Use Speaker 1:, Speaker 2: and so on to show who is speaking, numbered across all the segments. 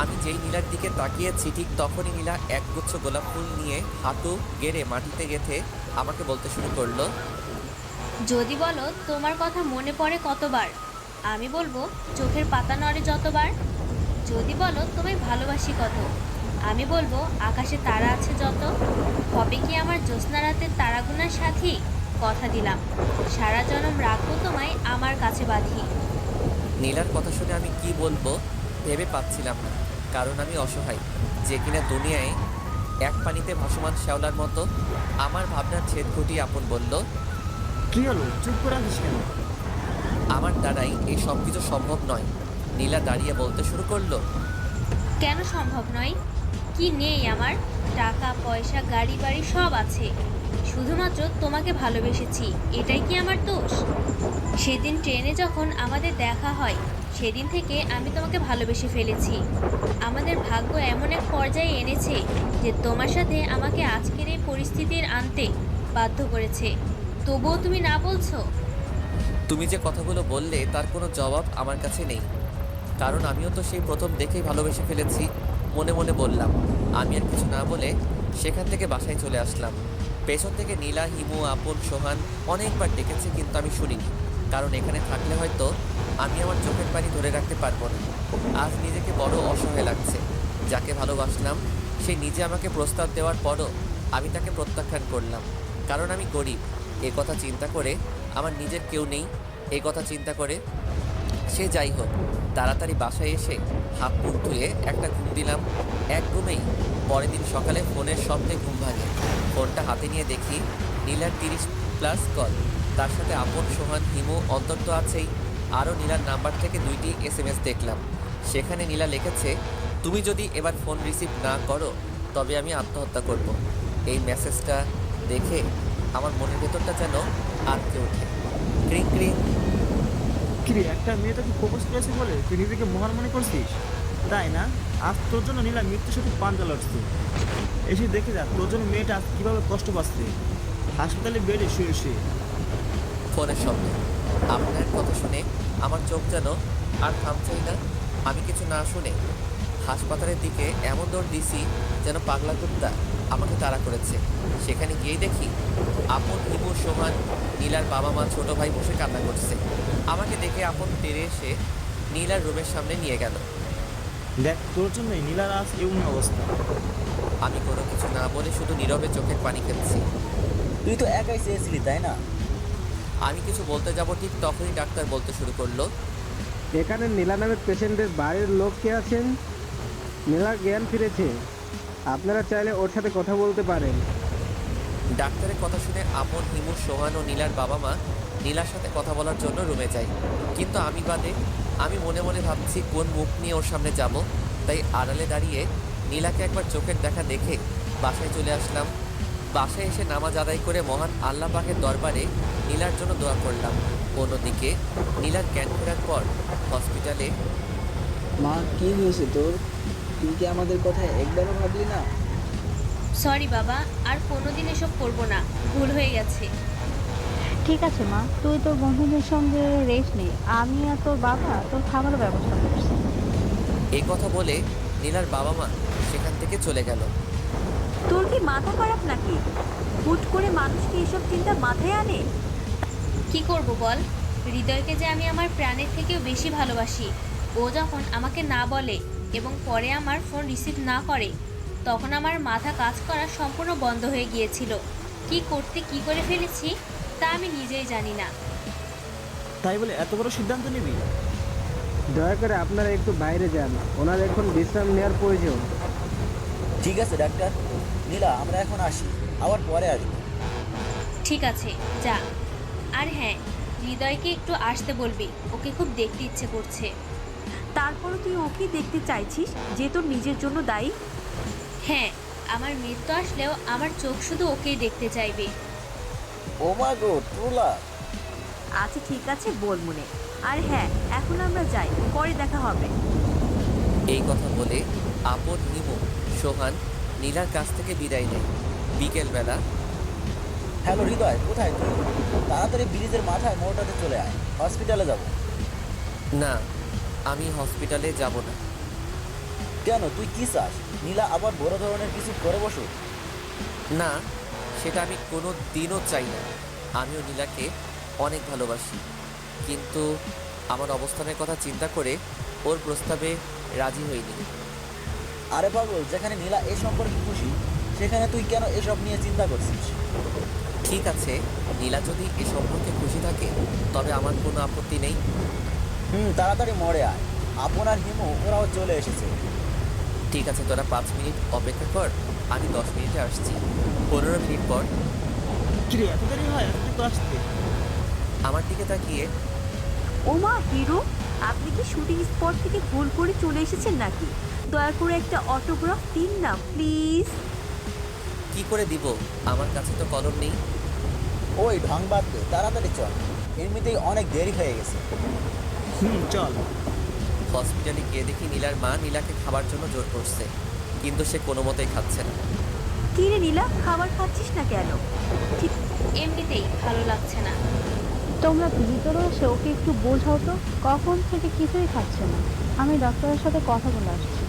Speaker 1: আমি যেই নীলার দিকে তাকিয়েছি ঠিক তখনই নীলা একগুচ্ছ গোলাপ ফুল নিয়ে হাঁটু গেড়ে মাটিতে গেথে আমাকে বলতে শুরু করল
Speaker 2: যদি বলো তোমার কথা মনে পড়ে কতবার আমি বলব চোখের পাতা নড়ে যতবার। যদি বলো তোমায় ভালোবাসি কত আমি বলব আকাশে তারা আছে যত। হবে কি আমার জ্যোৎস্না রাতের তারাগুনার সাথী? কথা দিলাম। সারা জনম রাখব তোমায় আমার কাছে বাঁধি।
Speaker 1: নীলার কথা শুনে আমি কি বলব ভেবে পাচ্ছিলাম না। কারণ আমি অসহায় যে কিনা দুনিয়ায় এক পানিতে ভাসমান শ্যাওলার মতো আমার ভাবনার ছেদ ঘটিয়ে আপন বলল
Speaker 3: কি হলো? চুপ করে আছিস কেন?
Speaker 1: আমার দ্বারাই এই সব কিছু সম্ভব নয় নীলা দাঁড়িয়ে বলতে শুরু করল।
Speaker 2: কেন সম্ভব নয়? কি নেই আমার? টাকা পয়সা গাড়ি বাড়ি সব আছে। শুধুমাত্র তোমাকে ভালোবেসেছি এটাই কি আমার দোষ? সেদিন ট্রেনে যখন আমাদের দেখা হয় সেদিন থেকে আমি তোমাকে ভালোবেসে ফেলেছি। আমাদের ভাগ্য এমন এক পর্যায়ে এনেছে যে তোমার সাথে আমাকে আজকের এই পরিস্থিতির আনতে বাধ্য করেছে। তবুও তুমি না বলছো?
Speaker 1: তুমি যে কথাগুলো বললে তার কোনো জবাব আমার কাছে নেই। কারণ আমিও তো সেই প্রথম দেখেই ভালোবেসে ফেলেছি, মনে মনে বললাম। আমি আর কিছু না বলে সেখান থেকে বাসায় চলে আসলাম। পেছন থেকে নীলা, হিমু, আপন, সোহান অনেকবার ডেকেছে কিন্তু আমি শুনিনি। কারণ এখানে থাকলে হয়তো আমি আমার চোখের পানি ধরে রাখতে পারব না। আজ নিজেকে বড় অসহায় লাগছে। যাকে ভালোবাসলাম, সে নিজে আমাকে প্রস্তাব দেওয়ার পরও আমি তাকে প্রত্যাখ্যান করলাম। কারণ আমি গরিব। এ কথা চিন্তা করে আমার নিজের কেউ নেই। এই কথা চিন্তা করে সে যাই হোক, তাড়াতাড়ি বাসায় এসে হাত মুখ ধুয়ে একটা ঘুম দিলাম। এক ঘুমেই পরের দিন সকালে ফোনের শব্দে ঘুম ভাঙে। ফোনটা হাতে নিয়ে দেখি নীলার তিরিশ প্লাস কল। তার সাথে আপন সোহান, হিমু অন্তত আছেই। আরও নীলার নাম্বার থেকে দুইটি এস এম এস দেখলাম। সেখানে নীলা লিখেছে তুমি যদি এবার ফোন রিসিভ না করো তবে আমি আত্মহত্যা করব। এই মেসেজটা দেখে আমার মনের ভেতরটা যেন আটকে ওঠে। ক্রিং ক্রিং।
Speaker 3: কিরে একটা মেয়ে তোকে প্রপোজ করেছে বলে তুই নিজেকে মহান মনে করছিস? তাই না? আজ তোর জন্য নীলা মৃত্যুর সাথে পাঞ্জা লড়ছে। এসে দেখে যা তোর জন্য মেয়েটা আজ কীভাবে কষ্ট পাচ্ছে। হাসপাতালে বেডে শুয়ে শুয়ে।
Speaker 1: ফোনের শব্দ। আপনার কথা শুনে আমার চোখ যেন আর থামছেই না। আমি কিছু না শুনে হাসপাতালের দিকে এমন দৌড় দিছি যেন পাগলা কুত্তা আমাকে তাড়া করেছে। সেখানে গিয়েই দেখি আপন হিমু সোহান নীলার বাবা মা ছোট ভাই বসে কান্না করছে। আমাকে দেখে আপন তেরে এসে নীলার রুমের সামনে নিয়ে গেল।
Speaker 3: দেখ তোর জন্যই নীলার আজ এমন অবস্থা।
Speaker 1: আমি কোনো কিছু না বলে শুধু নীরবে চোখের পানি ফেলছি।
Speaker 4: তুই তো একাই চেয়েছিলি তাই না?
Speaker 1: আমি কিছু বলতে যাব ঠিক তখনই ডাক্তার বলতে শুরু করল।
Speaker 5: এখানে নীলা নামের পেশেন্টের বাড়ির লোক কে আছেন? নীলার জ্ঞান ফিরেছে। আপনারা চাইলে ওর সাথে কথা বলতে পারেন।
Speaker 1: ডাক্তারের কথা শুনে আপন হিমু সোহান ও নীলার বাবা মা নীলার সাথে কথা বলার জন্য রুমে যাই কিন্তু আমি বাদে আমি মনে মনে ভাবছি কোন মুখ নিয়ে ওর সামনে যাব। তাই আড়ালে দাঁড়িয়ে নীলাকে একবার চোখের দেখা দেখে বাসায় চলে আসলাম। বাসায় এসে নামাজ আদায় করে মহান আল্লাহ পাকের দরবারে নীলার জন্য দোয়া করলাম। অন্যদিকে নীলার জ্ঞান ফেরার পর হসপিটালে
Speaker 4: মা কি হয়েছে তোর? তুই কি আমাদের কথা একবারও ভাবলি না?
Speaker 2: সরি বাবা আর কোনোদিন এসব করব না। ভুল হয়ে গেছে।
Speaker 6: ঠিক আছে মা তুই তোর বন্ধুদের সঙ্গে রেস্ট নে। আমি আর তোর বাবা তোর খাবারের ব্যবস্থা করছি।
Speaker 1: এই কথা বলে নীলার বাবা মা সেখান থেকে চলে গেল।
Speaker 7: তোর কি মাথা খারাপ নাকি? হুট করে মানুষ কি এসব চিন্তা মাথায় আনে?
Speaker 2: কি করব বল? হৃদয়কে যে আমি আমার প্রাণের থেকেও বেশি ভালোবাসি ও যখন আমাকে না বলে এবং পরে আমার ফোন রিসিভ না করে তখন আমার মাথা কাজ করা সম্পূর্ণ বন্ধ হয়ে গিয়েছিল। কি করতে কি করে ফেলেছি তা আমি নিজেই জানি না।
Speaker 3: তাই বলে এত বড় সিদ্ধান্ত নিবি?
Speaker 5: দয়া করে আপনারা একটু বাইরে যান। ওনার এখন বিশ্রাম নেওয়ার প্রয়োজন।
Speaker 4: ঠিক আছে ডাক্তার। নীলা আমরা এখন আসি। আবার পরে আসব।
Speaker 2: ঠিক আছে যা। আর হ্যাঁ হৃদয়কে একটু আসতে বলবি ওকে খুব দেখতে ইচ্ছে করছে।
Speaker 7: তারপরও তুই ওকে দেখতে চাইছিস যে তোর নিজের জন্য দায়ী?
Speaker 2: হ্যাঁ আমার মৃত্যু আসলেও আমার চোখ শুধু ওকেই দেখতে চাইবে।
Speaker 4: ও মা গো ট্রুলা।
Speaker 7: আচ্ছা ঠিক আছে বল মনে। আর হ্যাঁ এখন আমরা যাই পরে দেখা হবে।
Speaker 1: এই কথা বলে আপন হিমু সোহান নীলার কাছ থেকে বিদায় নেয় বিকেলবেলা।
Speaker 4: হ্যালো, হৃদয়, কোথায় তুই? তাড়াতাড়ি ব্রিজের মাথায় মোড়টাতে চলে আয়। হসপিটালে যাব।
Speaker 1: না, আমি হসপিটালে যাব না।
Speaker 4: কেন? তুই কি চাস? নীলা আবার বড় ধরনের কিছু করে বসুক
Speaker 1: না, সেটা আমি কোনো দিনও চাই না। আমিও নীলাকে অনেক ভালোবাসি। কিন্তু আমার অবস্থানের কথা চিন্তা করে ওর প্রস্তাবে রাজি হইনি।
Speaker 4: আরে পাগল যেখানে নীলা এই সম্পর্কে খুশি সেখানে তুই কেন এসব নিয়ে চিন্তা করছিস?
Speaker 1: ঠিক আছে নীলা যদি এ সম্পর্কে খুশি থাকে তবে আমার কোনো আপত্তি নেই।
Speaker 4: হুম তাড়াতাড়ি মরে আয়। আপনার হিমু ওরাও চলে এসেছে।
Speaker 1: ঠিক আছে তোরা পাঁচ মিনিট অপেক্ষা কর আমি দশ মিনিটে আসছি। পনেরো মিনিট পর।
Speaker 3: কিরে এত দেরি হয়? এত তো আসতে।
Speaker 1: আমার দিকে তাকিয়ে।
Speaker 7: ওমা হিরো আপনি কি শুটিং স্পট থেকে ভুল করে চলে এসেছেন নাকি? দয়া করে একটা অটোগ্রাফ দিন না প্লিজ
Speaker 1: কি করে দিব? আমার কাছে তো কলম নেই।
Speaker 4: ওই ঢং বাদ দে তাড়াতাড়ি চল। এমনিতেই অনেক দেরি হয়ে গেছে।
Speaker 3: হুম চল।
Speaker 1: হসপিটালে গিয়ে দেখি নীলার মা নীলাকে খাবার জন্য জোর করছে কিন্তু সে কোনো মতেই খাচ্ছে না।
Speaker 7: কি রে নীলা খাবার খাচ্ছিস না কেন? ঠিক
Speaker 2: এমনিতেই ভালো লাগছে না।
Speaker 6: তোমরা ভিতরে এসে ওকে একটু বোঝাও তো কখন থেকে কিছুই খাচ্ছে না। আমি ডক্টরের সাথে কথা বলে আসছি।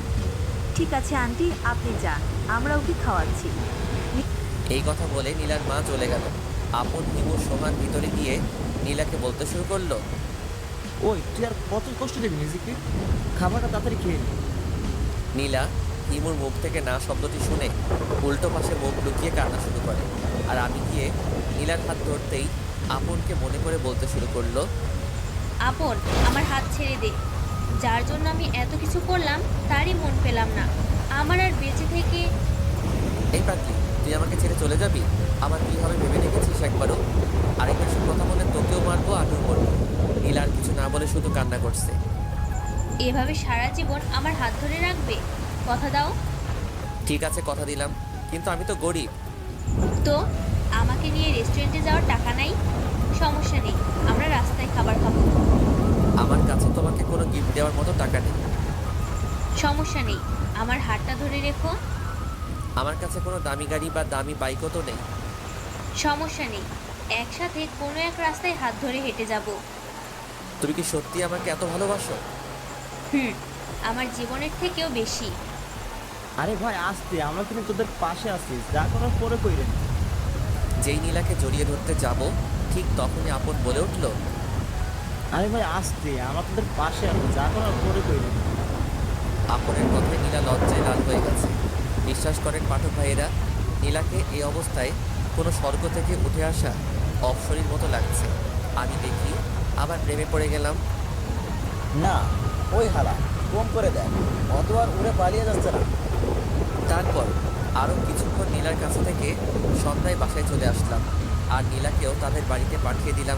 Speaker 7: ঠিক আছে আন্টি আপনি যান। আমরা ওকে খাওয়াচ্ছি।
Speaker 1: এই কথা বলে নীলার মা চলে গেল। আপন হিমু সোহান ভিতরে গিয়ে নীলাকে বলতে শুরু করল
Speaker 3: ওই তুই আর কত কষ্ট দিবি নিজেকে? খাবারটা তাড়াতাড়ি খেয়ে নে।
Speaker 1: নীলা হিমুর মুখ থেকে না শব্দটি শুনে উল্টো পাশে মুখ লুকিয়ে কান্না শুরু করে। আর আমি গিয়ে নীলার হাত ধরতেই আপনকে মনে করে বলতে শুরু করল
Speaker 2: আপন আমার হাত ছেড়ে দে। যার জন্য আমি এত কিছু করলাম তারই মন পেলাম না। আমার আর বেঁচে থেকে
Speaker 1: এই পাখি তুই আমাকে ছেড়ে চলে যাবি? আমার কি হবে ভেবে রেখেছিস একবারও? আরেকবার সব কথা বলে তোকেও মারবো আমিও করব। নীলা আর কিছু না বলে শুধু কান্না করছে।
Speaker 2: এভাবে সারা জীবন আমার হাত ধরে রাখবে? কথা দাও।
Speaker 1: ঠিক আছে কথা দিলাম। কিন্তু আমি তো গরিব।
Speaker 2: তো আমাকে নিয়ে রেস্টুরেন্টে যাওয়ার টাকা নাই? সমস্যা নেই আমরা রাস্তায় খাবার খাব।
Speaker 1: আমার কাছে তোমাকে কোনো গিফট দেওয়ার মতো টাকা নেই।
Speaker 2: সমস্যা নেই আমার হাতটা ধরে রেখো।
Speaker 1: আমার কাছে কোনো দামি গাড়ি বা দামি বাইকও তো নেই।
Speaker 2: সমস্যা নেই একসাথে কোনো এক রাস্তায় হাত ধরে হেঁটে যাব।
Speaker 1: তুমি কি সত্যি আমাকে এত ভালোবাসো?
Speaker 2: হুম আমার জীবনের থেকেও বেশি।
Speaker 3: আরে ভাই আসতে আমরা কিন্তু তোদের পাশে আছি যা করার পরে কইরেন।
Speaker 1: যেই নীলাকে জড়িয়ে ধরতে যাব ঠিক তখনই আপন বলে উঠল
Speaker 3: আরে ভাই আসতে আমরা তোদের পাশে আমি যা করার পরে কইরেন
Speaker 1: আপনের কথায় নীলা লজ্জায় লাল হয়ে গেছে। বিশ্বাস করেন পাঠক ভাইয়েরা নীলাকে এই অবস্থায় কোনো স্বর্গ থেকে উঠে আসা অপসরীর মতো লাগছে। আমি দেখি আবার প্রেমে পড়ে গেলাম।
Speaker 4: না ওই হালা কম করে দেয় অত আর উড়ে পালিয়ে যাচ্ছে না।
Speaker 1: তারপর আরও কিছুক্ষণ নীলার কাছে থেকে সন্ধ্যায় বাসায় চলে আসলাম। আর নীলাকেও তাদের বাড়িতে পাঠিয়ে দিলাম।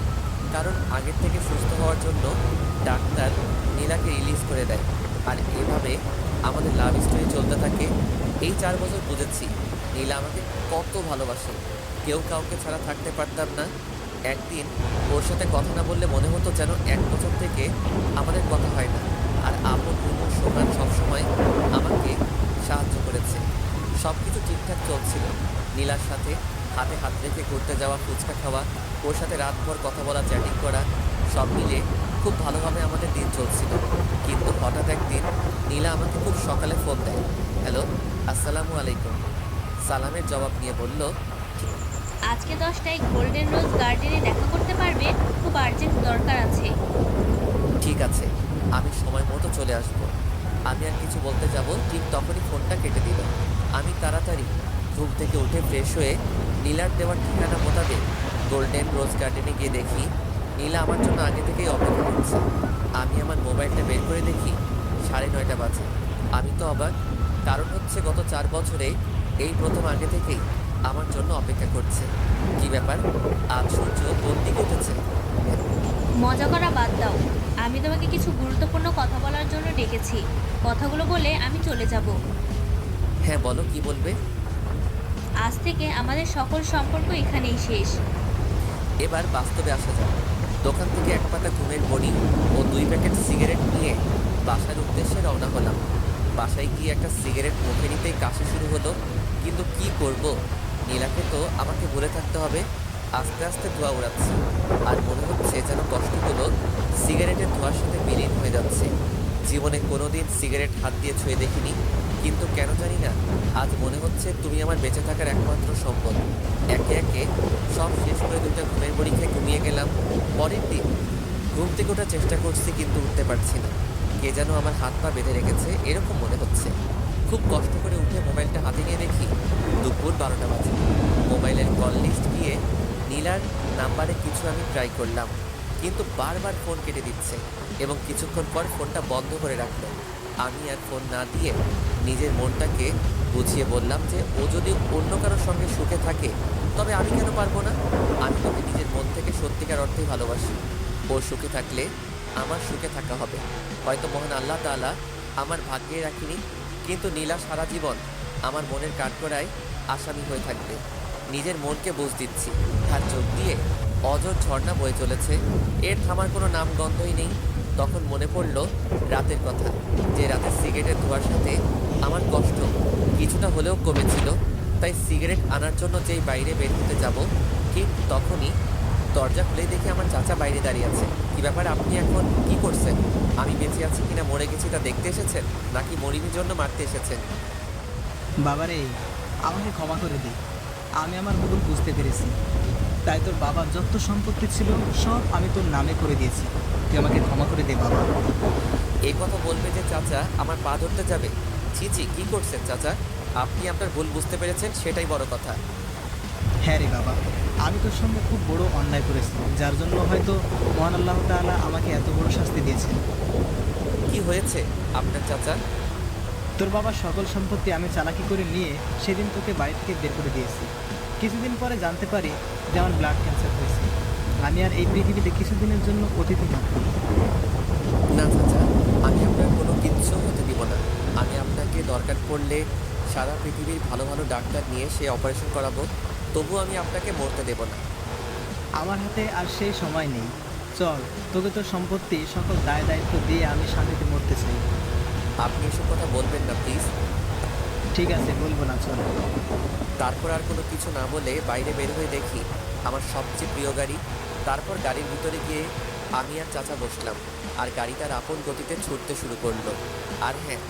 Speaker 1: কারণ আগের থেকে সুস্থ হওয়ার জন্য ডাক্তার নীলাকে রিলিজ করে দেয়। আর এভাবে আমাদের লাভ স্টোরি চলতে থাকে। এই চার বছর বুঝেছি নীলা আমাকে কত ভালোবাসে। কেউ কাউকে ছাড়া থাকতে পারতাম না। একদিন ওর সাথে কথা না বললে মনে হতো যেন এক বছর থেকে আমাদের কথা হয় না। আর আপন হুমুর সোহান সবসময় আমাকে সাহায্য করেছে। সব কিছু ঠিকঠাক চলছিল। নীলার সাথে হাতে হাত রেখে ঘুরতে যাওয়া ফুচকা খাওয়া ওর সাথে রাতভর কথা বলা চ্যাটিং করা সব মিলে খুব ভালোভাবে আমাদের দিন চলছিল। কিন্তু হঠাৎ একদিন নীলা আমাকে খুব সকালে ফোন দেয়। হ্যালো আসসালামু আলাইকুম। সালামের জবাব নিয়ে বলল
Speaker 2: আজকে দশটায় গোল্ডেন রোজ গার্ডেনে দেখা করতে পারবে খুব আর্জেন্ট দরকার আছে।
Speaker 1: ঠিক আছে আমি সময় মতো চলে আসব। আমি আর কিছু বলতে যাব ঠিক তখনই ফোনটা কেটে দিল। আমি তাড়াতাড়ি ঘুম থেকে উঠে ফ্রেশ হয়ে নীলার দেওয়ার ঠিকানা মোতাবেক গোল্ডেন রোজ গার্ডেনে গিয়ে দেখি নীলা আমার জন্য আগে থেকেই অপেক্ষা করছে। আমি আমার মোবাইলটা বের করে দেখি সাড়ে নয়টা বাজে। আমি তো অবাক কারণ হচ্ছে গত চার বছরে এই প্রথম আগে থেকেই আমার জন্য অপেক্ষা করছে। কি ব্যাপার? আজ সূর্য কোন দিকে উঠেছে?
Speaker 2: মজা করা বাদ দাও। আমি তোমাকে কিছু গুরুত্বপূর্ণ কথা বলার জন্য ডেকেছি। কথাগুলো বলে আমি চলে যাব।
Speaker 1: হ্যাঁ বলো কি বলবে?
Speaker 2: আজ থেকে আমাদের সকল সম্পর্ক এখানেই শেষ।
Speaker 1: এবার বাস্তবে আসা যাক। দোকান থেকে এক পাতা ঘুমের বড়ি ও দুই প্যাকেট সিগারেট নিয়ে বাসার উদ্দেশ্যে রওনা হলাম। বাসায় গিয়ে একটা সিগারেট মুখে নিতেই কাশি শুরু হলো। কিন্তু কি করব? নীলাকে তো আমাকে বলে থাকতে হবে, আস্তে আস্তে ধোয়া উড়াচ্ছে। আর মনে হচ্ছে যেন কষ্টগুলো সিগারেটের ধোঁয়ার সাথে বিলীন হয়ে যাচ্ছে। জীবনে কোনোদিন সিগারেট হাত দিয়ে ছুঁয়ে দেখিনি। কিন্তু কেন জানি না। আজ মনে হচ্ছে তুমি আমার বেঁচে থাকার একমাত্র সম্পদ। একে একে সব শেষ করে দুইটা ঘুমের বড়ি খেয়ে ঘুমিয়ে গেলাম। পরের দিন ঘুম থেকে ওঠার চেষ্টা করছি কিন্তু উঠতে পারছি না। কে যেন আমার হাত পা বেঁধে রেখেছে, এরকম মনে হচ্ছে। খুব কষ্ট করে উঠে মোবাইলটা হাতে নিয়ে দেখি দুপুর বারোটা বাজে। মোবাইলের কল লিস্ট গিয়ে নীলার নাম্বারে কিছু আমি ট্রাই করলাম, কিন্তু বারবার ফোন কেটে দিচ্ছে এবং কিছুক্ষণ পর ফোনটা বন্ধ করে রাখল। আমি আর ফোন না দিয়ে নিজের মনটাকে বুঝিয়ে বললাম যে ও যদি অন্য কারোর সঙ্গে সুখে থাকে, তবে আমি কেন পারব না? আমি তোকে নিজের মন থেকে সত্যিকার অর্থেই ভালোবাসি। ও সুখে থাকলে আমার সুখে থাকা হবে। হয়তো মহান আল্লাহ তাআলা আমার ভাগ্যে রাখিনি, কিন্তু নীলা সারা জীবন আমার মনের কাঠগড়ায় আসামি হয়ে থাকবে। নিজের মনকে বুঝ দিচ্ছি। তার চোখ দিয়ে অজর ঝর্ণা বয়ে চলেছে। এর থামার কোনো নামগন্ধই নেই। তখন মনে পড়ল রাতের কথা, যে রাতের সিগারেটের ধোয়ার সাথে আমার কষ্ট কিছুটা হলেও কমেছিল। তাই সিগারেট আনার জন্য যেই বাইরে বের হতে যাব, ঠিক তখনই দরজা খুলে দেখে আমার চাচা বাইরে দাঁড়িয়ে আছে। কি ব্যাপার, আপনি এখন কি করছেন? আমি বেঁচে আছি কিনা, মরে গেছি তা দেখতে এসেছেন? নাকি মরিনির জন্য মারতে এসেছেন?
Speaker 8: বাবারে, আমাকে ক্ষমা করে দে আমি আমার ভুল বুঝতে পেরেছি। তাই তোর বাবার যত সম্পত্তি ছিল সব আমি তোর নামে করে দিয়েছি। তুই আমাকে ক্ষমা করে দে বাবা।
Speaker 1: এই কথা বলবে যে চাচা আমার পা ধরতে যাবে। ছি ছি কি করছেন চাচা? আপনি আপনার ভুল বুঝতে পেরেছেন সেটাই বড় কথা।
Speaker 8: হ্যাঁ রে বাবা আমি তোর সঙ্গে খুব বড় অন্যায় করেছি যার জন্য হয়তো মহান আল্লাহ তাআলা আমাকে এত বড় শাস্তি দিয়েছেন।
Speaker 1: কি হয়েছে আপনার চাচা?
Speaker 8: তোর বাবার সকল সম্পত্তি আমি চালাকি করে নিয়ে সেদিন তোকে বাড়ি থেকে বের করে দিয়েছি। কিছুদিন পরে জানতে পারি যে আমার ব্লাড ক্যান্সার হয়েছে। আমি আর এই পৃথিবীতে কিছুদিনের জন্য অতিথি মাত্র
Speaker 1: না চাচা আমি আপনার কোনো কিচ্ছু হতে দিব না। আমি আপনাকে দরকার পড়লে সারা পৃথিবীর ভালো ভালো ডাক্তার নিয়ে সে অপারেশন করাবো তবু আমি আপনাকে মরতে দেব না।
Speaker 8: আমার হাতে আর সেই সময় নেই। চল তোকে তোর সম্পত্তি সকল দায় দায়িত্ব দিয়ে আমি শান্তিতে মরতে চাই।
Speaker 1: আপনি এসব কথা বলবেন না প্লিজ
Speaker 8: ঠিক আছে বলব না চলো।
Speaker 1: তারপর আর কোনো কিছু না বলে বাইরে বের হয়ে দেখি আমার সবচেয়ে প্রিয় গাড়ি। তারপর গাড়ির ভিতরে গিয়ে আমি আর চাচা বসলাম আর গাড়ি তার আপন গতিতে ছুটতে শুরু করল। আর হ্যাঁ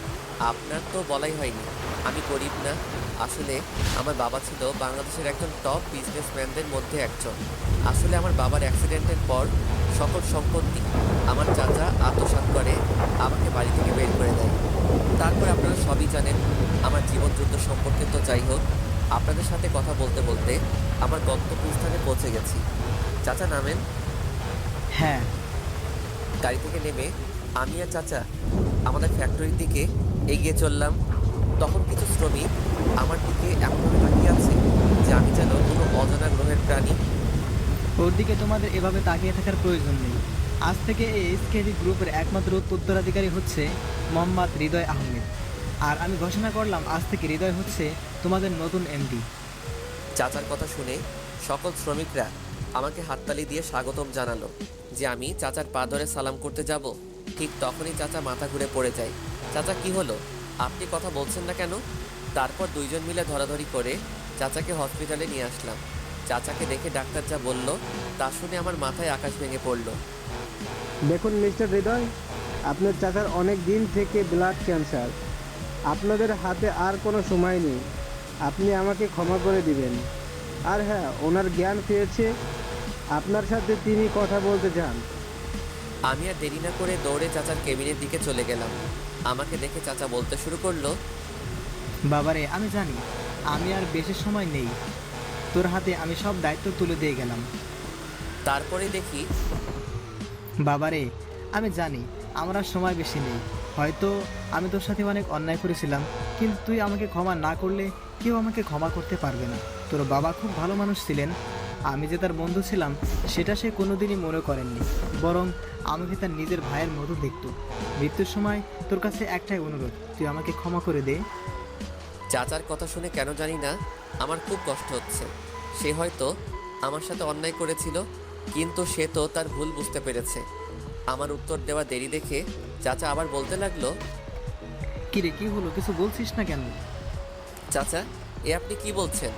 Speaker 1: আপনার তো বলাই হয়নি। আমি গরিব না। আসলে আমার বাবা ছিল বাংলাদেশের একজন টপ বিজনেসম্যানদের মধ্যে একজন। আসলে আমার বাবার অ্যাক্সিডেন্টের পর সকল সম্পত্তি আমার চাচা আত্মসাৎ করে আমাকে বাড়ি থেকে বের করে দেয়। তারপর আপনারা সবই জানেন আমার জীবন যুদ্ধ সম্পর্কে তো যাই হোক আপনাদের সাথে কথা বলতে বলতে আমার গন্তব্যস্থানে পৌঁছে গেছি। চাচা নামেন?
Speaker 8: হ্যাঁ।
Speaker 1: গাড়ি থেকে নেমে আমি আর চাচা আমাদের ফ্যাক্টরির দিকে এগিয়ে চললাম। তখন কিছু শ্রমিক আমার দিকে এমনভাবে তাকিয়ে আছে যে আমি যেন কোনো অজানা গ্রহের প্রাণী।
Speaker 8: ওর দিকে তোমাদের এভাবে তাকিয়ে থাকার প্রয়োজন নেই। আজ থেকে এই এসকেডি গ্রুপের একমাত্র উত্তরাধিকারী হচ্ছে মোহাম্মদ হৃদয় আহমেদ। আর আমি ঘোষণা করলাম আজ থেকে হৃদয় হচ্ছে তোমাদের নতুন এমডি।
Speaker 1: চাচার কথা শুনে সকল শ্রমিকরা আমাকে হাততালি দিয়ে স্বাগতম জানালো যে আমি চাচার পা ধরে সালাম করতে যাব। ঠিক তখনই চাচা মাথা ঘুরে পড়ে যায়। চাচা কি হলো? আপনি কথা বলছেন না কেন? তারপর দুইজন মিলে ধরাধরি করে চাচাকে হসপিটালে নিয়ে আসলাম। চাচাকে দেখে ডাক্তার যা বলল তা শুনে আমার মাথায় আকাশ ভেঙে পড়ল।
Speaker 5: দেখুন মিস্টার হৃদয় আপনার চাচার অনেক দিন থেকে ব্লাড ক্যান্সার আপনাদের হাতে আর কোনো সময় নেই। আপনি আমাকে ক্ষমা করে দিবেন। আর হ্যাঁ ওনার জ্ঞান ফিরেছে। আপনার সাথে তিনি কথা বলতে চান।
Speaker 1: আমি আর দেরি না করে দৌড়ে চাচার কেবিনের দিকে চলে গেলাম। আমাকে দেখে চাচা বলতে শুরু করল
Speaker 8: বাবারে আমি জানি আমি আর বেশি সময় নেই। তোর হাতে আমি সব দায়িত্ব তুলে দিয়ে গেলাম।
Speaker 1: তারপরে দেখি
Speaker 8: বাবারে আমি জানি আমার আর সময় বেশি নেই। হয়তো আমি তোর সাথে অনেক অন্যায় করেছিলাম কিন্তু তুই আমাকে ক্ষমা না করলে কেউ আমাকে ক্ষমা করতে পারবে না। তোর বাবা খুব ভালো মানুষ ছিলেন আমি যে তার বন্ধু ছিলাম সেটা সে কোনোদিনই মনে করেননি। বরং আমাকে তার নিজের ভাইয়ের মতো দেখত। মৃত্যুর সময় তোর কাছে একটাই অনুরোধ তুই আমাকে ক্ষমা করে দে।
Speaker 1: চাচার কথা শুনে কেন জানি না আমার খুব কষ্ট হচ্ছে। সে হয়তো আমার সাথে অন্যায় করেছিল কিন্তু সে তো তার ভুল বুঝতে পেরেছে। আমার উত্তর দেওয়া দেরি দেখে চাচা আবার বলতে লাগল
Speaker 8: কিরে কি হলো? কিছু বলছিস না কেন?
Speaker 1: চাচা এ আপনি কি বলছেন?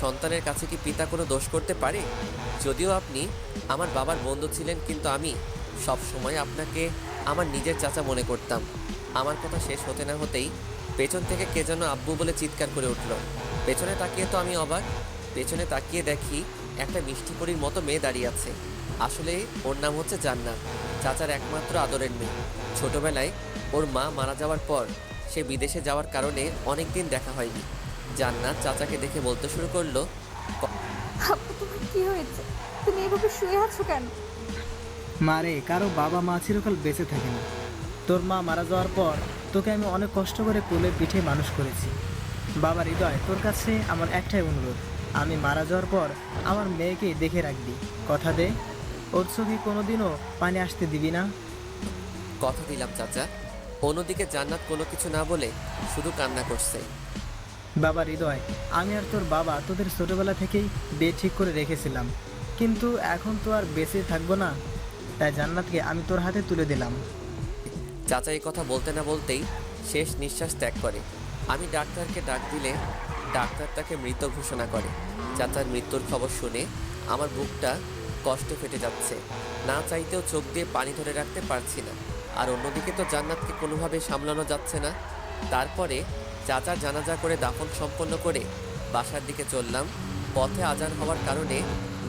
Speaker 1: সন্তানের কাছে কি পিতা কোনো দোষ করতে পারে? যদিও আপনি আমার বাবার বন্ধু ছিলেন, কিন্তু আমি সব সময় আপনাকে আমার নিজের চাচা মনে করতাম। আমার কথা শেষ হতে না হতেই পেছন থেকে কে যেন আব্বু বলে চিৎকার করে উঠল। পেছনে তাকিয়ে তো আমি অবাক। পেছনে তাকিয়ে দেখি একটা মিষ্টি করির মতো মেয়ে দাঁড়িয়ে আছে। আসলে ওর নাম হচ্ছে জান্নাত। চাচার একমাত্র আদরের মেয়ে। ছোটবেলায় ওর মা মারা যাওয়ার পর সে বিদেশে যাওয়ার কারণে অনেক দিন দেখা হয়নি। জান্নাত চাচাকে দেখে বলতে শুরু করল
Speaker 6: আপু তোমার কি হয়েছে? তুমি এভাবে শুয়ে আছো কেন?
Speaker 8: মারে কারও বাবা মা চিরকাল বেঁচে থাকে না। তোর মা মারা যাওয়ার পর তোকে আমি অনেক কষ্ট করে কোলে পিঠে মানুষ করেছি। বাবা হৃদয় তোর কাছে আমার একটাই অনুরোধ আমি মারা যাওয়ার পর আমার মেয়েকে দেখে রাখবি। কথা দে ওর চোখে কোনোদিনও পানি আসতে দিবি না।
Speaker 1: কথা দিলাম চাচা। অন্যদিকে জান্নাত কোনো কিছু না বলে শুধু কান্না করছে।
Speaker 8: বাবা হৃদয়। আমি আর তোর বাবা তোদের ছোটবেলা থেকেই বিয়ে ঠিক করে রেখেছিলাম। কিন্তু এখন তো আর বেঁচে থাকব না। তাই জান্নাতকে আমি তোর হাতে তুলে দিলাম।
Speaker 1: চাচা এই কথা বলতে না বলতেই শেষ নিঃশ্বাস ত্যাগ করে। আমি ডাক্তারকে ডাক দিলে ডাক্তার তাকে মৃত ঘোষণা করে। চাচার মৃত্যুর খবর শুনে আমার বুকটা কষ্টে ফেটে যাচ্ছে। না চাইতেও চোখ দিয়ে পানি ধরে রাখতে পারছি না। আর অন্যদিকে তো জান্নাতকে কোনোভাবে সামলানো যাচ্ছে না। তারপরে চাচার জানাজা করে দাফন সম্পন্ন করে বাসার দিকে চললাম। পথে আজান হওয়ার কারণে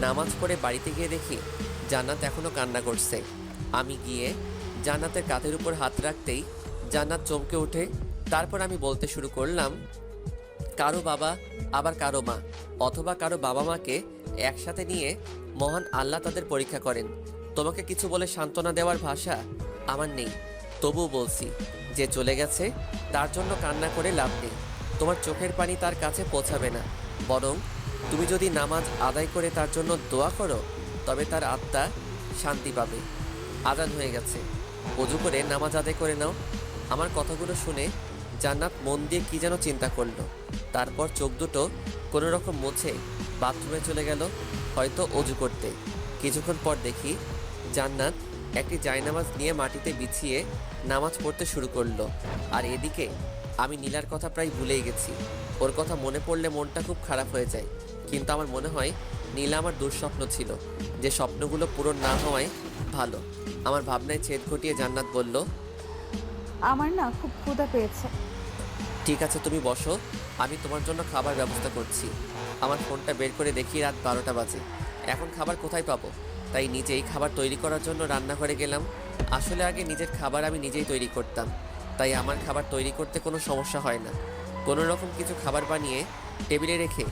Speaker 1: নামাজ পড়ে বাড়িতে গিয়ে দেখি জান্নাত এখনও কান্না করছে। আমি গিয়ে জান্নাতের কাঁধের উপর হাত রাখতেই জান্নাত চমকে ওঠে তারপর আমি বলতে শুরু করলাম, কারও বাবা, আবার কারও মা, অথবা কারও বাবা মাকে একসাথে নিয়ে মহান আল্লাহ তাদের পরীক্ষা করেন। তোমাকে কিছু বলে সান্ত্বনা দেওয়ার ভাষা আমার নেই। তবুও বলছি, যে চলে গেছে, তার জন্য কান্না করে লাভ নেই। তোমার চোখের পানি তার কাছে পৌঁছাবে না। বরং, তুমি যদি নামাজ আদায় করে তার জন্য দোয়া করো, তবে তার আত্মা শান্তি পাবে। আদান হয়ে গেছে। অজু করে নামাজ আদায় করে নাও। আমার কথাগুলো শুনে জান্নাত মন দিয়ে কী যেন চিন্তা করল। তারপর চোখ দুটো কোনো রকম মুছে বাথরুমে চলে গেল, হয়তো অজু করতে। কিছুক্ষণ পর দেখি জান্নাত একটি জায়নামাজ নিয়ে মাটিতে বিছিয়ে নামাজ পড়তে শুরু করল। আর এদিকে আমি নীলার কথা প্রায় ভুলেই গেছি। ওর কথা মনে পড়লে মনটা খুব খারাপ হয়ে যায়। কিন্তু আমার মনে হয় নীলা আমার দুঃস্বপ্ন ছিল যে স্বপ্নগুলো পূরণ না হওয়ায় ভালো। আমার ভাবনায় ছেদ ঘটিয়ে জান্নাত বলল
Speaker 6: আমার না খুব ক্ষুধা পেয়েছে।
Speaker 1: ঠিক আছে তুমি বসো। আমি তোমার জন্য খাবার ব্যবস্থা করছি। আমার ফোনটা বের করে দেখি রাত বারোটা বাজে। এখন খাবার কোথায় পাবো? তাই নিজেই খাবার তৈরি করার জন্য রান্নাঘরে গেলাম। আসলে আগে নিজের খাবার আমি নিজেই তৈরি করতাম। তাই আমার খাবার তৈরি করতে কোনো সমস্যা হয় না। কোনো রকম কিছু খাবার বানিয়ে টেবিলে রেখে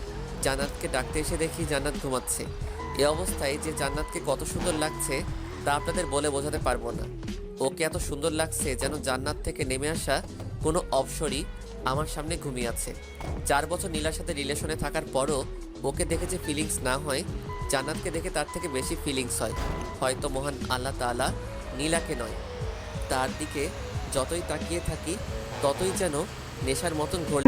Speaker 1: জান্নাতকে ডাকতে এসে দেখি জান্নাত ঘুমাচ্ছে। এ অবস্থায় যে জান্নাতকে কত সুন্দর লাগছে তা আপনাদের বলে বোঝাতে পারব না। ওকে এত সুন্দর লাগছে যেন জান্নাত থেকে নেমে আসা কোনো অবসরই আমার সামনে ঘুমিয়ে আছে। চার বছর নীলার সাথে রিলেশনে থাকার পরও ওকে দেখে যে ফিলিংস না হয় জান্নাতকে দেখে তার থেকে বেশি ফিলিংস হয়। হয়তো মহান আল্লাহ তালা নীলাকে নয়। তার দিকে যতই তাকিয়ে থাকি, ততই যেন নেশার মতন ঘোর